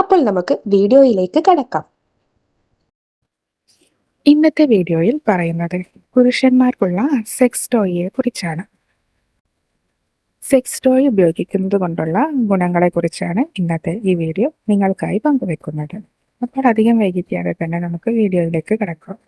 അപ്പോൾ നമുക്ക് വീഡിയോയിലേക്ക് കടക്കാം. ഇന്നത്തെ വീഡിയോയിൽ പറയുന്നത് പുരുഷന്മാർക്കുള്ള സെക്സ് ടോയിയെ കുറിച്ചാണ്. സെക്സ് ടോയ് ഉപയോഗിക്കുന്നത് കൊണ്ടുള്ള ഗുണങ്ങളെ കുറിച്ചാണ് ഇന്നത്തെ ഈ വീഡിയോ നിങ്ങൾക്കായി പങ്കുവെക്കുന്നത്. അപ്പോൾ അധികം വൈകിക്കാതെ തന്നെ നമുക്ക് വീഡിയോയിലേക്ക് കിടക്കാം.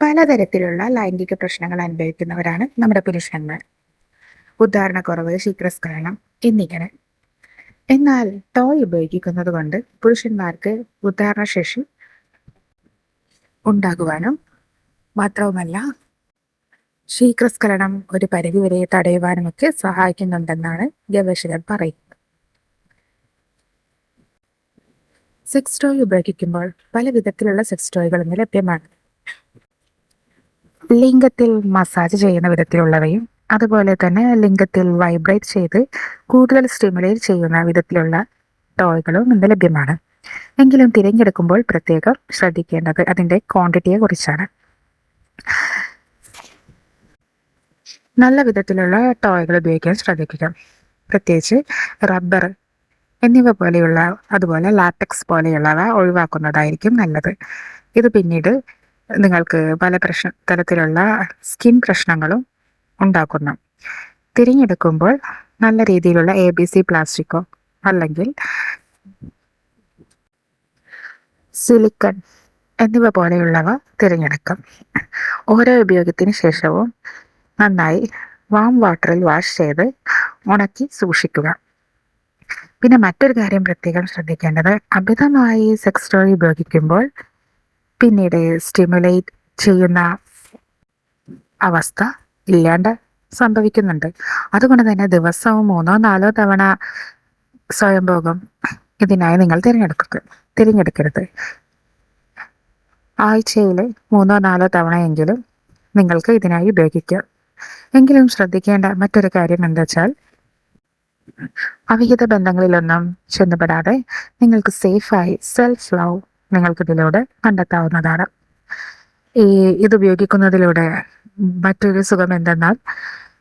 പലതരത്തിലുള്ള ലൈംഗിക പ്രശ്നങ്ങൾ അനുഭവിക്കുന്നവരാണ് നമ്മുടെ പുരുഷന്മാർ. ഉദാഹരണക്കുറവ് ശീക്രസ്കരണം എന്നിങ്ങനെ എന്നാൽ ടോയ് ഉപയോഗിക്കുന്നത് കൊണ്ട് പുരുഷന്മാർക്ക് ഉദാഹരണശേഷി ഉണ്ടാകുവാനും മാത്രവുമല്ല ശീഘ്രസ്ഖലനം ഒരു പരിധിവരെ തടയുവാനുമൊക്കെ സഹായിക്കുന്നുണ്ടെന്നാണ് ഗവേഷകർ പറയുന്നത്. സെക്സ് ടോയ് ഉപയോഗിക്കുമ്പോൾ പല വിധത്തിലുള്ള സെക്സ് ടോയ്കൾ ലഭ്യമാണ്. ലിംഗത്തിൽ മസാജ് ചെയ്യുന്ന വിധത്തിലുള്ളവയും അതുപോലെ തന്നെ ലിംഗത്തിൽ വൈബ്രേറ്റ് ചെയ്ത് കൂടുതൽ സ്റ്റിമുലേറ്റ് ചെയ്യുന്ന വിധത്തിലുള്ള ടോയ്കളും ഇന്ന് ലഭ്യമാണ്. എങ്കിലും തിരഞ്ഞെടുക്കുമ്പോൾ പ്രത്യേകം ശ്രദ്ധിക്കേണ്ടത് അതിന്റെ ക്വാണ്ടിറ്റിയെ കുറിച്ചാണ്. നല്ല വിധത്തിലുള്ള ടോയ്കൾ ഉപയോഗിക്കാൻ ശ്രദ്ധിക്കുക. പ്രത്യേകിച്ച് റബ്ബർ എന്നിവ പോലെയുള്ള അതുപോലെ ലാറ്റക്സ് പോലെയുള്ളവ ഒഴിവാക്കുന്നതായിരിക്കും നല്ലത്. ഇത് പിന്നീട് നിങ്ങൾക്ക് പല പ്രശ്ന തരത്തിലുള്ള സ്കിൻ പ്രശ്നങ്ങളും ഉണ്ടാക്കുന്നു. തിരഞ്ഞെടുക്കുമ്പോൾ നല്ല രീതിയിലുള്ള എ ബി സി പ്ലാസ്റ്റിക്കോ അല്ലെങ്കിൽ സിലിക്കൺ എന്നിവ പോലെയുള്ളവ തിരഞ്ഞെടുക്കാം. ഓരോ ഉപയോഗത്തിന് ശേഷവും നന്നായി വാം വാട്ടറിൽ വാഷ് ചെയ്ത് ഉണക്കി സൂക്ഷിക്കുക. പിന്നെ മറ്റൊരു കാര്യം പ്രത്യേകം ശ്രദ്ധിക്കേണ്ടത് അമിതമായി സെക്സ് ടോയ് ഉപയോഗിക്കുമ്പോൾ പിന്നീട് സ്റ്റിമുലേറ്റ് ചെയ്യുന്ന അവസ്ഥ ഇല്ലാണ്ട് സംഭവിക്കുന്നുണ്ട്. അതുകൊണ്ട് തന്നെ ദിവസവും മൂന്നോ നാലോ തവണ സ്വയംഭോഗം ഇതിനായി നിങ്ങൾ തിരഞ്ഞെടുക്കുക തിരഞ്ഞെടുക്കരുത്. ആഴ്ചയിൽ മൂന്നോ നാലോ തവണയെങ്കിലും നിങ്ങൾക്ക് ഇതിനായി ഉപയോഗിക്കാം. എങ്കിലും ശ്രദ്ധിക്കേണ്ട മറ്റൊരു കാര്യം എന്താ വെച്ചാൽ അവിഹിത ബന്ധങ്ങളിലൊന്നും ചെന്നുപെടാതെ നിങ്ങൾക്ക് സേഫായി സെൽഫ് ലവ് നിങ്ങൾക്ക് ഇതിലൂടെ കണ്ടെത്താവുന്നതാണ്. ഈ ഇത് ഉപയോഗിക്കുന്നതിലൂടെ മറ്റൊരു സുഖം എന്തെന്നാൽ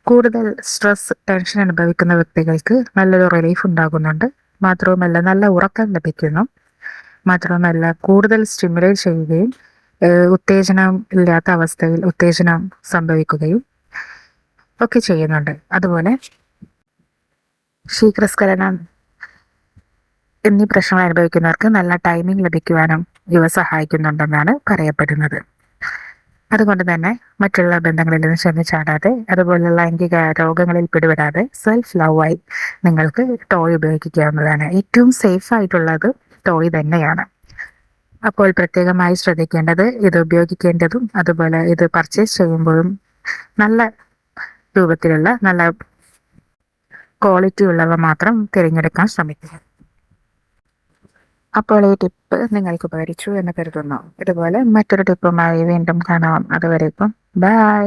കൂടുതൽ സ്ട്രെസ് ടെൻഷൻ അനുഭവിക്കുന്ന വ്യക്തികൾക്ക് നല്ലൊരു റിലീഫ് ഉണ്ടാകുന്നുണ്ട്. മാത്രവുമല്ല നല്ല ഉറക്കം ലഭിക്കുന്നു. മാത്രവുമല്ല കൂടുതൽ സ്റ്റിമുലേറ്റ് ചെയ്യുകയും ഉത്തേജനം ഇല്ലാത്ത അവസ്ഥയിൽ ഉത്തേജനം സംഭവിക്കുകയും ഒക്കെ ചെയ്യുന്നുണ്ട്. അതുപോലെ ശീഘ്രസ്ഖലനം എന്നീ പ്രശ്നങ്ങൾ അനുഭവിക്കുന്നവർക്ക് നല്ല ടൈമിംഗ് ലഭിക്കുവാനും ഇവ സഹായിക്കുന്നുണ്ടെന്നാണ് പറയപ്പെടുന്നത്. അതുകൊണ്ട് തന്നെ മറ്റുള്ള ബന്ധങ്ങളിൽ നിന്ന് ചെന്ന് ചാടാതെ അതുപോലുള്ള ലൈംഗിക രോഗങ്ങളിൽ പിടിപെടാതെ സെൽഫ് ലവ് ആയി നിങ്ങൾക്ക് ടോയ് ഉപയോഗിക്കാവുന്നതാണ്. ഏറ്റവും സേഫ് ആയിട്ടുള്ളത് ടോയ് തന്നെയാണ്. അപ്പോൾ പ്രത്യേകമായി ശ്രദ്ധിക്കേണ്ടത് ഇത് ഉപയോഗിക്കേണ്ടതും അതുപോലെ ഇത് പർച്ചേസ് ചെയ്യുമ്പോഴും നല്ല രൂപത്തിലുള്ള നല്ല ക്വാളിറ്റി ഉള്ളവ മാത്രം തിരഞ്ഞെടുക്കാൻ ശ്രമിക്കുക. അപ്പോൾ ഈ ടിപ്പ് നിങ്ങൾക്ക് ഉപകരിച്ചു എന്ന് കരുതുന്നു. ഇതുപോലെ മറ്റൊരു ടിപ്പുമായി വീണ്ടും കാണാം. അതുവരേക്കും ബൈ.